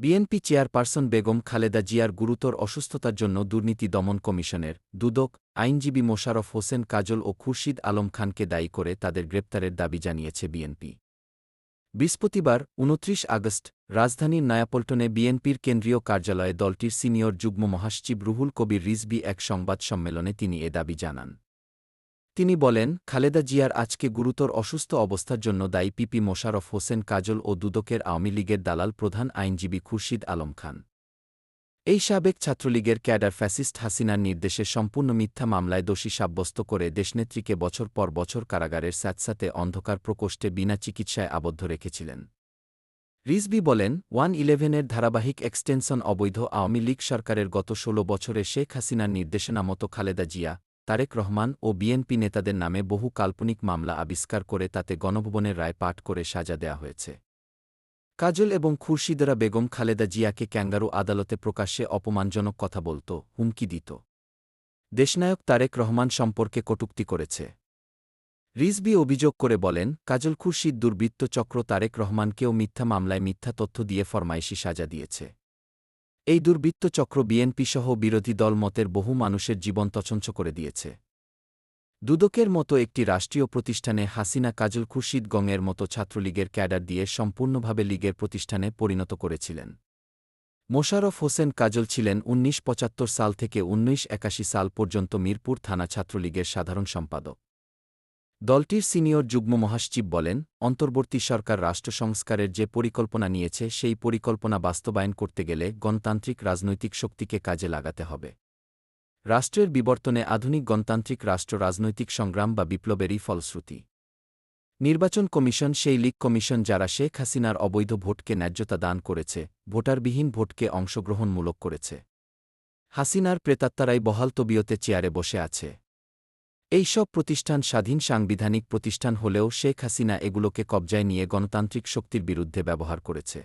BNP chairperson Begum Khaleda জিয়ার গুরুতর অসুস্থতার জন্য দুর্নীতি দমন কমিশনের দুদক আইনজীবী মোশারফ হোসেন কাজল ও খুরশিদ আলম খানকে দায়ী করে তাদের গ্রেপ্তারের দাবি জানিয়েছে বিএনপি। বৃহস্পতিবার, উনত্রিশ আগস্ট, রাজধানীর নয়াপল্টনে বিএনপির কেন্দ্রীয় কার্যালয়ে দলটির সিনিয়র যুগ্ম মহাসচিব রুহুল কবির রিজবি এক সংবাদ সম্মেলনে তিনি এ দাবি জানান। তিনি বলেন, খালেদা জিয়ার আজকে গুরুতর অসুস্থ অবস্থার জন্য দায়ী পিপি মোশারফ হোসেন কাজল ও দুদকের আওয়ামী লীগের দালাল প্রধান আইনজীবী খুরশিদ আলম খান। এই সাবেক ছাত্রলীগের ক্যাডার ফ্যাসিস্ট হাসিনার নির্দেশে সম্পূর্ণ মিথ্যা মামলায় দোষী সাব্যস্ত করে দেশনেত্রীকে বছর পর বছর কারাগারের স্যাঁতস্যাঁতে অন্ধকার প্রকোষ্ঠে বিনা চিকিৎসায় আবদ্ধ রেখেছিলেন। রিজবি বলেন, ওয়ান ইলেভেনের ধারাবাহিক এক্সটেনশন অবৈধ আওয়ামী লীগ সরকারের গত ষোলো বছরে শেখ হাসিনার নির্দেশনা মতো খালেদা জিয়া তারেক রহমান ও বিএনপি নেতাদের নামে বহু কাল্পনিক মামলা আবিষ্কার করে তাতে গণভবনের রায় পাঠ করে সাজা দেয়া হয়েছে। কাজল এবং খুরশিদরা বেগম খালেদা জিয়াকে ক্যাঙ্গারু আদালতে প্রকাশ্যে অপমানজনক কথা বলত, হুমকি দিত। দেশনায়ক তারেক রহমান সম্পর্কে কটুক্তি করেছে। রিজবি অভিযোগ করে বলেন, কাজল খুরশিদ দুর্বৃত্ত চক্র তারেক রহমানকেও মিথ্যা মামলায় মিথ্যা তথ্য দিয়ে ফরমাইশি সাজা দিয়েছে। এই দুর্বৃত্ত চক্র বিএনপি সহ বিরোধী দল মতের বহু মানুষের জীবন তছঞ্চ করে দিয়েছে। দুদকের মতো একটি রাষ্ট্রীয় প্রতিষ্ঠানে হাসিনা কাজল খুরশিদ গংয়ের মতো ছাত্রলীগের ক্যাডার দিয়ে সম্পূর্ণভাবে লীগের প্রতিষ্ঠানে পরিণত করেছিলেন। মোশারফ হোসেন কাজল ছিলেন উনিশ সাল থেকে উনিশ সাল পর্যন্ত মিরপুর থানা ছাত্রলীগের সাধারণ সম্পাদক। দলটির সিনিয়র যুগ্ম মহাসচিব বলেন, অন্তর্বর্তী সরকার রাষ্ট্র সংস্কারের যে পরিকল্পনা নিয়েছে সেই পরিকল্পনা বাস্তবায়ন করতে গেলে গণতান্ত্রিক রাজনৈতিক শক্তিকে কাজে লাগাতে হবে। রাষ্ট্রের বিবর্তনে আধুনিক গণতান্ত্রিক রাষ্ট্র রাজনৈতিক সংগ্রাম বা বিপ্লবেরই ফলশ্রুতি। নির্বাচন কমিশন সেই লীগ কমিশন যারা শেখ হাসিনার অবৈধ ভোটকে ন্যায্যতা দান করেছে, ভোটারবিহীন ভোটকে অংশগ্রহণমূলক করেছে। হাসিনার প্রেতাত্মারাই বহাল তবিয়তে চেয়ারে বসে আছে। এই সব প্রতিষ্ঠান স্বাধীন সাংবিধানিক প্রতিষ্ঠান হলেও শেখ হাসিনা এগুলোকে কবজায় নিয়ে গণতান্ত্রিক শক্তির বিরুদ্ধে ব্যবহার করেছে।